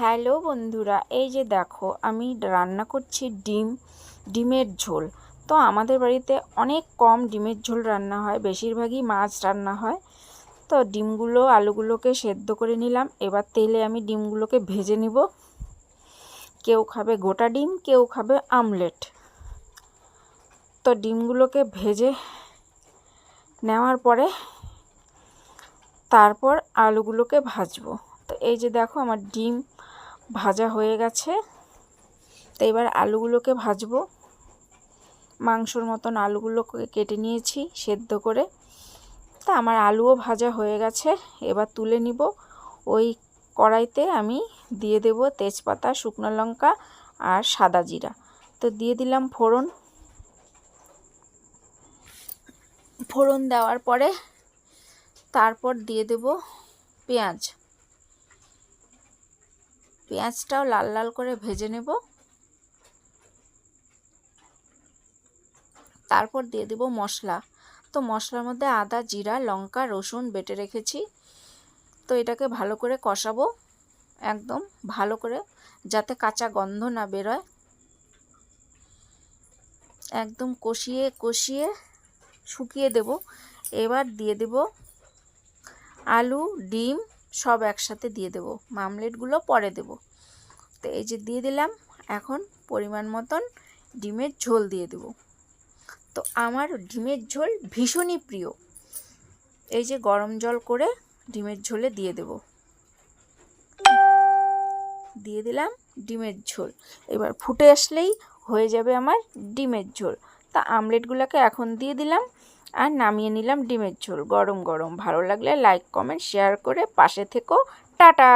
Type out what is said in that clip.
Hello বন্ধুরা, এই যে দেখো, আমি রান্না করছি ডিম, ডিমের ঝোল। তো আমাদের বাড়িতে অনেক কম ডিমের ঝোল রান্না হয়, বেশিরভাগই মাছ রান্না হয়। তো ডিমগুলো, আলুগুলোকে সেদ্ধ করে নিলাম। এবার তেলে আমি ডিমগুলোকে ভেজে নিব। কেউ খাবে গোটা ডিম, কেউ খাবে আমলেট। তো ডিমগুলোকে ভেজে নেওয়ার পরে তারপর আলুগুলোকে ভাজবো। তো এই যে দেখো, আমার ডিম ভাজা হয়ে গেছে। তো এবার আলুগুলোকে ভাজবো। মাংসর মতন আলুগুলোকে কেটে নিয়েছি সেদ্ধ করে। তা আমার আলুও ভাজা হয়ে গেছে। এবার তুলে নিব। ওই কড়াইতে আমি দিয়ে দেব তেজপাতা, শুকনো লঙ্কা আর সাদা জিরা। তো দিয়ে দিলাম ফোড়ন। ফোড়ন দেওয়ার পরে তারপর দিয়ে দেব পেঁয়াজ। পেঁয়াজটাও লাল লাল করে ভেজে নেব। তারপর দিয়ে দেব মশলা। তো মশলার মধ্যে আদা, জিরা, লঙ্কা, রসুন বেটে রেখেছি। তো এটাকে ভালো করে কষাবো, একদম ভালো করে, যাতে কাঁচা গন্ধ না বেরোয়। একদম কষিয়ে কষিয়ে শুকিয়ে দেব। এবার দিয়ে দেব আলু, ডিম সব একসাথে দিয়ে দেব। মামলেটগুলো পরে দেব। তো এই যে দিয়ে দিলাম, এখন পরিমাণ মতন ডিমের ঝোল দিয়ে দেব। তো আমার ডিমের ঝোল ভীষণই প্রিয়। এই যে গরম জল করে ডিমের ঝোলে দিয়ে দেব। দিয়ে দিলাম ডিমের ঝোল। এবার ফুটে আসলেই হয়ে যাবে আমার ডিমের ঝোল। তা আমলেটগুলোকে এখন দিয়ে দিলাম। আর নামিয়ে নিলাম ডিমের ঝোল। গরম গরম। ভালো লাগলে লাইক কমেন্ট শেয়ার করে পাশে থেকো। টাটা!